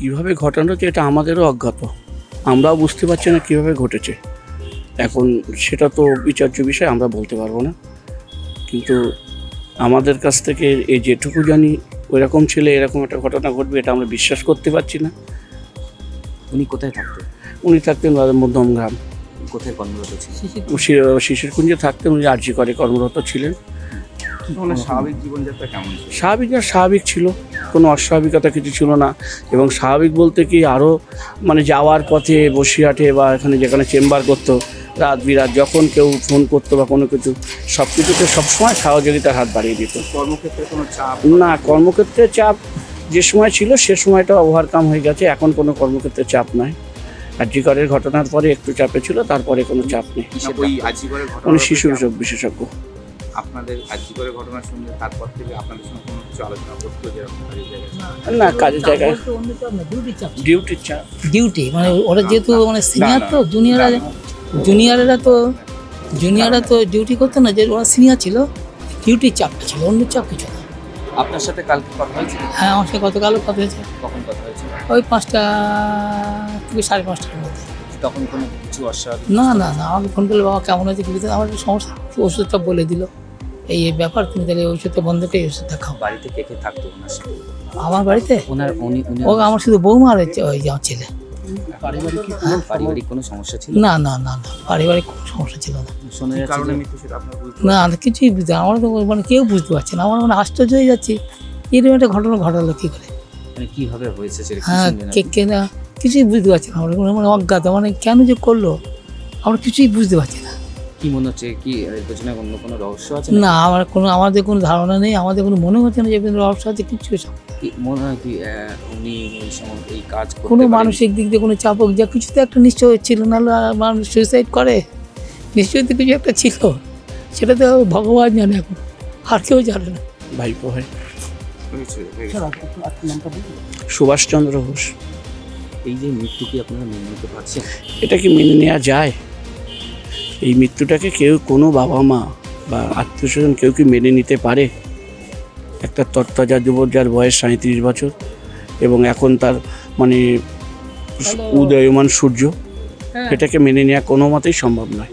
কীভাবে ঘটানো হচ্ছে এটা আমাদেরও অজ্ঞাত। আমরাও বুঝতে পারছি না কীভাবে ঘটেছে। এখন সেটা তো বিচার্য বিষয় আমরা বলতে পারব না। কিন্তু আমাদের কাছ থেকে এই যেটুকু জানি ওইরকম ছেলে এরকম একটা ঘটনা ঘটবে এটা আমরা বিশ্বাস করতে পারছি না। উনি কোথায় থাকতেন? উনি থাকতেন মধ্যম গ্রাম। কোথায় কর্মরত ছিলেন? শিশির কুঞ্জে থাকতেন উনি আর্জি করে কর্মরত ছিলেন। স্বাভাবিক জীবনযাত্রা কেমন ছিল? স্বাভাবিক না স্বাভাবিক ছিল কোনো অস্বাভাবিকতা কিছু ছিল না এবং স্বাভাবিক বলতে কি আরও মানে যাওয়ার পথে বসিরহাটে বা এখানে যেখানে চেম্বার করতো রাত বিরাত যখন কেউ ফোন করতো বা কোনো কিছু সব কিছুতে সবসময় সহযোগিতার হাত বাড়িয়ে দিত। কর্মক্ষেত্রে কোনো চাপ? না কর্মক্ষেত্রে চাপ যে সময় ছিল সে সময়টা ওভারকাম হয়ে গেছে এখন কোনো কর্মক্ষেত্রে চাপ নাই। আর জিকরের ঘটনার পরে একটু চাপে ছিল তারপরে কোনো চাপ নেই। না, ওই উনি শিশু বিশেষজ্ঞ। আপনাদের আজীবনের ঘটনা শুনলে তারপর থেকে আপনাদের সঙ্গে কোনো কিছু আলোচনা করতো যেরকম কাজের জায়গায়? না কাজের জায়গায় ডিউটির চাপ। ডিউটি মানে ওরা যেহেতু মানে সিনিয়র তো জুনিয়ররা জুনিয়ররা তো জুনিয়ররা তো ডিউটি করতো না যে ওরা সিনিয়র ছিল ডিউটির চাপটা ছিল অন্য চাপ কিছু না। আপনার সাথে কালকে কথা হয়েছিল হ্যাঁ আমার সাথে গতকালও কথা হয়েছে। কখন কথা হয়েছিল ওই পাঁচটা থেকে সাড়ে পাঁচটার মধ্যে। তখন কোনো কিছু অস্বাভাবিক? না না না আমাকে ফোন করলে বাবা কেমন আছে কি আমার সমস্যা ওষুধটা বলে দিল। এই এই ব্যাপার তুমি তাহলে ওই ওষুধটা বন্ধ করে এই ওষুধটা খাও বাড়িতে কে কে থাকতো ওনার সাথে? আমার বাড়িতে? ওনার উনি উনি ও আমার শুধু বৌমা আর ওই যে আমার ছেলে। পারিবারিক কোনো সমস্যা ছিল? না না না না পারিবারিক কোনো সমস্যা ছিল না। শোনা যাচ্ছে না না কিছুই বুঝতে আমরা তো মানে কেউ বুঝতে পারছে না। আমার মানে আশ্চর্য হয়ে যাচ্ছি। এরকম একটা ঘটনা ঘটালো কি করে? মানে কীভাবে হয়েছে সেটা হ্যাঁ কে কে না কিছুই বুঝতে পারছি না। আমরা মানে অজ্ঞাত। মানে কেন যে করল? আমরা কিছুই বুঝতে পারছি না। কি মনে হচ্ছে? কি এর পেছনে অন্য কোনো রহস্য আছে না আমার কোনো আমাদের কোনো ধারণা নেই আমাদের কোনো মনে হচ্ছে না যে রহস্য আছে কিছু কি মনে হয় কি উনি এই সময় এই কাজ কোনো মানসিক দিক দিয়ে কোনো চাপক যা কিছু তো একটা নিশ্চয় ছিল আর মানুষ সুইসাইড করে। নিশ্চয়ই তো কিছু একটা ছিল সেটা তো ভগবান জানে এখন আর কেউ জানে না। ভাইপো গেছে। সুভাষচন্দ্র ঘোষ। এই যে মৃত্যু কি আপনারা মেনে নিতে পারছেন? এটা কি মেনে নেওয়া যায়? এই মৃত্যুটাকে কেউ কোনো বাবা মা বা আত্মীয়স্বজন কেউ কি মেনে নিতে পারে? একটা তত্তাজা যুবক যার বয়স সাঁত্রিশ বছর এবং এখন তার মানে উদয়মান সূর্য এটাকে মেনে নেওয়া কোনো মতেই সম্ভব নয়।